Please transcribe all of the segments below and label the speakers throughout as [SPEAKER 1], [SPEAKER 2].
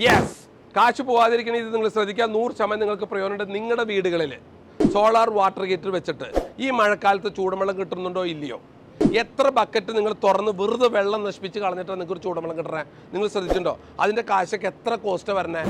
[SPEAKER 1] Yes കാശ് പോവാതിരിക്കണ ഇത് നിങ്ങൾ ശ്രദ്ധിക്കുക. നൂറ് ശതമാനം നിങ്ങൾക്ക് പ്രയോജനമുണ്ട് നിങ്ങളുടെ വീടുകളിൽ സോളാർ വാട്ടർ ഹീറ്റർ വെച്ചിട്ട്. ഈ മഴക്കാലത്ത് ചൂടുവെള്ളം കിട്ടുന്നുണ്ടോ ഇല്ലയോ? എത്ര ബക്കറ്റ് നിങ്ങൾ തുറന്ന് വെറുതെ വെള്ളം നശിപ്പിച്ച് കളഞ്ഞിട്ടാണ് നിങ്ങൾക്ക് ഒരു ചൂടുവെള്ളം കിട്ടണേ? നിങ്ങൾ ശ്രദ്ധിച്ചിട്ടുണ്ടോ? അതിന്റെ കാശൊക്കെ എത്ര കോസ്റ്റ് വരണേ?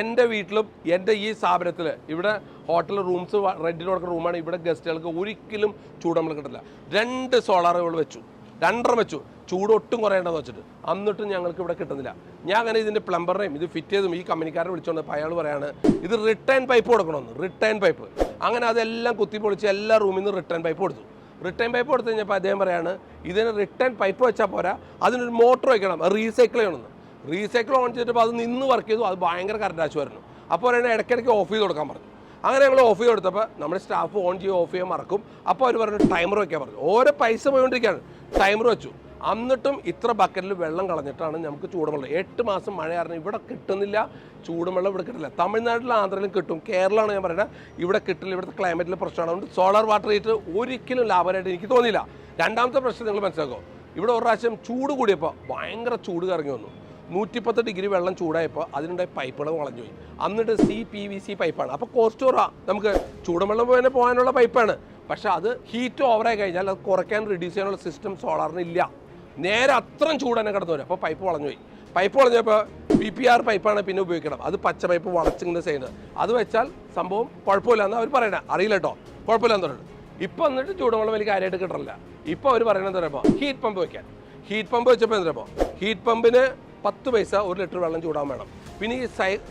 [SPEAKER 1] എന്റെ വീട്ടിലും എന്റെ ഈ സ്ഥാപനത്തിൽ ഇവിടെ ഹോട്ടൽ റൂംസ് റെന്റിന് കൊടുക്കുന്ന റൂമാണ് ഇവിടെ ഗസ്റ്റുകൾക്ക് ഒരിക്കലും ചൂടുവെള്ളം കിട്ടില്ല രണ്ട് സോളാറുകൾ വെച്ചു. രണ്ടര വെച്ചു. ചൂട് ഒട്ടും കുറയേണ്ടത് വെച്ചിട്ട്. എന്നിട്ടും ഞങ്ങൾക്ക് ഇവിടെ കിട്ടുന്നില്ല. ഞാൻ അങ്ങനെ ഇതിന്റെ പ്ലംബറിനെയും ഇത് ഫിറ്റ് ചെയ്തും ഈ കമ്പനിക്കാരനെ വിളിച്ചോണ്ട് അയാൾ പറയാണ് ഇത് റിട്ടേൺ പൈപ്പ് കൊടുക്കണമെന്ന്. റിട്ടേൺ പൈപ്പ് അങ്ങനെ അതെല്ലാം കുത്തി പൊളിച്ച് എല്ലാ റൂമിൽ നിന്ന് റിട്ടേൺ പൈപ്പ് കൊടുത്തു. റിട്ടേൺ പൈപ്പ് കൊടുത്തു കഴിഞ്ഞപ്പോൾ അദ്ദേഹം പറയാണ് ഇതിന് റിട്ടേൺ പൈപ്പ് വെച്ചാൽ പോരാ. അതിനൊരു മോട്ടർ വയ്ക്കണം റീസൈക്കിൾ ചെയ്യണമെന്ന്. റീസൈക്കിൾ ഓൺ ചെയ്തപ്പോൾ അത് നിന്ന് വർക്ക് ചെയ്തു. അത് ഭയങ്കര കറണ്ട് വരുന്നു. അപ്പോൾ പറയുന്നത് ഇടയ്ക്കിടയ്ക്ക് ഓഫ് ചെയ്ത് കൊടുക്കാൻ പറഞ്ഞു. അങ്ങനെ ഞങ്ങൾ ഓഫ് ചെയ്ത് കൊടുത്തപ്പോൾ നമ്മുടെ സ്റ്റാഫ് ഓൺ ചെയ്യും ഓഫ് ചെയ്യാൻ മറക്കും. അപ്പോൾ അവർ പറഞ്ഞു ടൈമർ വയ്ക്കാൻ പറഞ്ഞു. ഓരോ പൈസ പോയിക്കൊണ്ടിരിക്കുകയാണ് ടൈമർ വെച്ചു. എന്നിട്ടും ഇത്ര ബക്കറ്റിൽ വെള്ളം കളഞ്ഞിട്ടാണ് നമുക്ക് ചൂടുവെള്ളം എട്ട് മാസം മഴ കാരണം ഇവിടെ കിട്ടുന്നില്ല ചൂടുവെള്ളം ഇവിടെ കിട്ടില്ല തമിഴ്നാട്ടിലും ആന്ധ്രയിലും കിട്ടും കേരളമാണ് ഞാൻ പറയുന്നത് ഇവിടെ കിട്ടില്ല ഇവിടുത്തെ ക്ലൈമറ്റിൽ പ്രശ്നമാണ്. അതുകൊണ്ട് സോളാർ വാട്ടർ ഹീറ്റർ ഒരിക്കലും ലാഭമായിട്ട് എനിക്ക് തോന്നിയില്ല. രണ്ടാമത്തെ പ്രശ്നം നിങ്ങൾ മനസ്സിലാക്കുമോ ഇവിടെ ഒരു പ്രാവശ്യം ചൂട് കൂടിയപ്പോൾ ഭയങ്കര ചൂട് കറങ്ങി വന്നു. നൂറ്റിപ്പത്ത് ഡിഗ്രി വെള്ളം ചൂടായപ്പോൾ അതിനുണ്ടായ പൈപ്പുകൾ വളഞ്ഞു പോയി സി പി വി സി പൈപ്പാണ് അപ്പോൾ കോസ്റ്റ് കുറവാണ് നമുക്ക് ചൂടുവെള്ളം പോകാൻ പോകാനുള്ള പൈപ്പാണ് പക്ഷേ അത് ഹീറ്റ് ഓവറായി കഴിഞ്ഞാൽ അത് കുറയ്ക്കാൻ റിഡ്യൂസ് ചെയ്യാനുള്ള സിസ്റ്റം സോളാറിന് ഇല്ല. നേരെ അത്രയും ചൂട് തന്നെ കിടന്നു വരും. അപ്പോൾ പൈപ്പ് വളഞ്ഞുപോയി. പൈപ്പ് വളഞ്ഞപ്പോൾ പി പി ആർ പൈപ്പാണ് പിന്നെ ഉപയോഗിക്കണം. അത് പച്ച പൈപ്പ് വളച്ചിങ്ങനെ ചെയ്യുന്നത്. അത് വെച്ചാൽ സംഭവം കുഴപ്പമില്ല എന്ന് അവർ പറയണേ. അറിയില്ല കേട്ടോ കുഴപ്പമില്ലെന്ന് പറയുന്നത് ഇപ്പം എന്നിട്ട് ചൂടുവെള്ളം വലിയ കാര്യമായിട്ട് കിട്ടില്ല ഇപ്പോൾ അവർ പറയണത് പറയുമ്പോൾ ഹീറ്റ് പമ്പ് വയ്ക്കാൻ ഹീറ്റ് പമ്പ് വെച്ചപ്പോൾ എന്താ ഹീറ്റ് പമ്പിന് പത്ത് പൈസ ഒരു ലിറ്റർ വെള്ളം ചൂടാൻ വേണം. പിന്നെ ഈ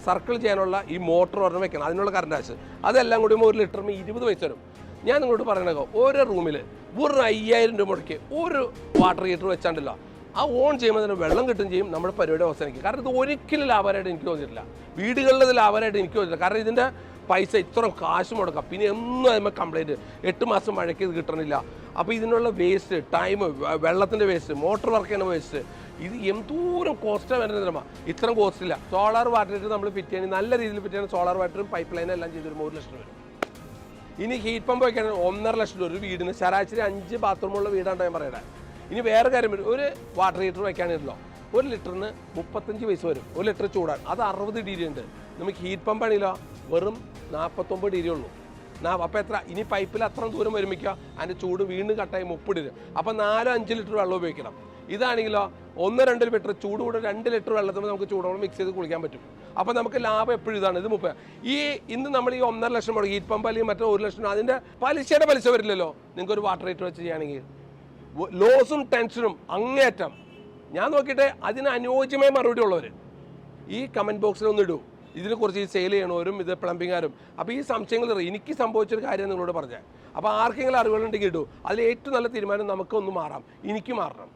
[SPEAKER 1] സർക്കിൾ ചെയ്യാനുള്ള ഈ മോട്ടർ ഒരെണ്ണം വെക്കണം. അതിനുള്ള കറണ്ട് ആശ് അതെല്ലാം കൂടി ഒരു ലിറ്ററിന് ഇരുപത് പൈസ വരും. ഞാൻ നിങ്ങളോട് പറയണോ ഓരോ റൂമിൽ വെറും അയ്യായിരം രൂപ മുടക്കി ഒരു വാട്ടർ ഹീറ്റർ വെച്ചാണ്ടല്ലോ. ആ ഓൺ ചെയ്യുമ്പോൾ തന്നെ വെള്ളം കിട്ടും ചെയ്യും നമ്മുടെ പരിപാടി അവസാനിക്കും. കാരണം ഇത് ഒരിക്കലും ലാഭമായിട്ട് എനിക്ക് തോന്നിയിട്ടില്ല. വീടുകളിൽ ഇത് ലാഭമായിട്ട് എനിക്ക് തോന്നിയില്ല കാരണം ഇതിന്റെ പൈസ ഇത്ര കാശ് മുടക്കാം. പിന്നെ എന്നും അതിന്മേൽ കംപ്ലൈന്റ് എട്ട് മാസം മഴയ്ക്ക് ഇത് കിട്ടണില്ല. അപ്പോൾ ഇതിനുള്ള വേസ്റ്റ് ടൈം വെള്ളത്തിന്റെ വേസ്റ്റ് മോട്ടോർ വർക്ക് ചെയ്യുന്ന വേസ്റ്റ് ഇത് എന്തോരം കോസ്റ്റാണ് വരുന്നത് ഇത്രയും കോസ്റ്റില്ല സോളാർ വാട്ടർ നമ്മൾ ഫിറ്റ് ചെയ്യണമെങ്കിൽ നല്ല രീതിയിൽ ഫിറ്റ് ചെയ്യണം സോളാർ വാട്ടറും പൈപ്പ് ലൈനും എല്ലാം ചെയ്തൊരു ഒരു ലക്ഷം വരും. ഇനി ഹീറ്റ് പമ്പ് വെക്കാൻ ഒന്നര ലക്ഷം രൂപ ഒരു വീടിന്. ശരാശരി അഞ്ച് ബാത്റൂമുള്ള വീടാണ് ഞാൻ പറയണേ ഇനി വേറെ കാര്യം വരും. ഒരു വാട്ടർ ഹീറ്റർ വെക്കാനില്ലോ ഒരു ലിറ്ററിന് മുപ്പത്തഞ്ച് പൈസ വരും. ഒരു ലിറ്റർ ചൂടാണ്. അത് അറുപത് ഡിഗ്രി ഉണ്ട്. നമുക്ക് ഹീറ്റ് പമ്പ് ആണെങ്കിലോ വെറും നാൽപ്പത്തൊമ്പത് ഡിഗ്രി ഉള്ളൂ. അപ്പോൾ എത്ര? ഇനി പൈപ്പിൽ അത്ര ദൂരം വരുമ്പോൾ അതിന്റെ ചൂട് വീണ്ടും കട്ടായി മുപ്പത് ഡിഗ്രി അപ്പോൾ നാലോ അഞ്ച് ലിറ്റർ വെള്ളം ഉപയോഗിക്കണം. ഇതാണെങ്കിലോ ഒന്ന് രണ്ട് ലിറ്റർ ചൂട് കൂടെ രണ്ട് ലിറ്റർ വെള്ളത്തിൽ നമുക്ക് ചൂടുവെള്ളം മിക്സ് ചെയ്ത് കുളിക്കാൻ പറ്റും. അപ്പോൾ നമുക്ക് ലാഭം എപ്പോഴും ഇതാണ്. ഇത് മുപ്പത്. ഈ ഇന്ന് നമ്മൾ ഈ ഒന്നര ലക്ഷം മുടക്കി ഹീറ്റ് പമ്പ് അല്ലെങ്കിൽ മറ്റേ ഒരു ലക്ഷം അതിന്റെ പലിശയുടെ പലിശ വരില്ലല്ലോ. നിങ്ങൾക്ക് ഒരു വാട്ടർ ഹീറ്റർ വെച്ച് ചെയ്യുകയാണെങ്കിൽ. ലോസും ടെൻഷനും അങ്ങേറ്റം ഞാൻ നോക്കിയിട്ട് അതിന് അനുയോജ്യമായ മറുപടി ഉള്ളവർ ഈ കമന്റ് ബോക്സിൽ ഒന്ന് ഇടൂ. ഇതിനെക്കുറിച്ച് ഈ സെയിൽ ചെയ്യണവരും ഇത് പ്ലംബിങ്ങാരും അപ്പോൾ ഈ സംശയങ്ങൾ. എനിക്ക് സംഭവിച്ചൊരു കാര്യം നിങ്ങളോട് പറഞ്ഞത് അപ്പോൾ ആർക്കെങ്കിലും അറിവുകളുണ്ടെങ്കിൽ ഇടൂ. അതിൽ ഏറ്റവും നല്ല തീരുമാനം നമുക്കൊന്ന് മാറാം. എനിക്ക് മാറണം.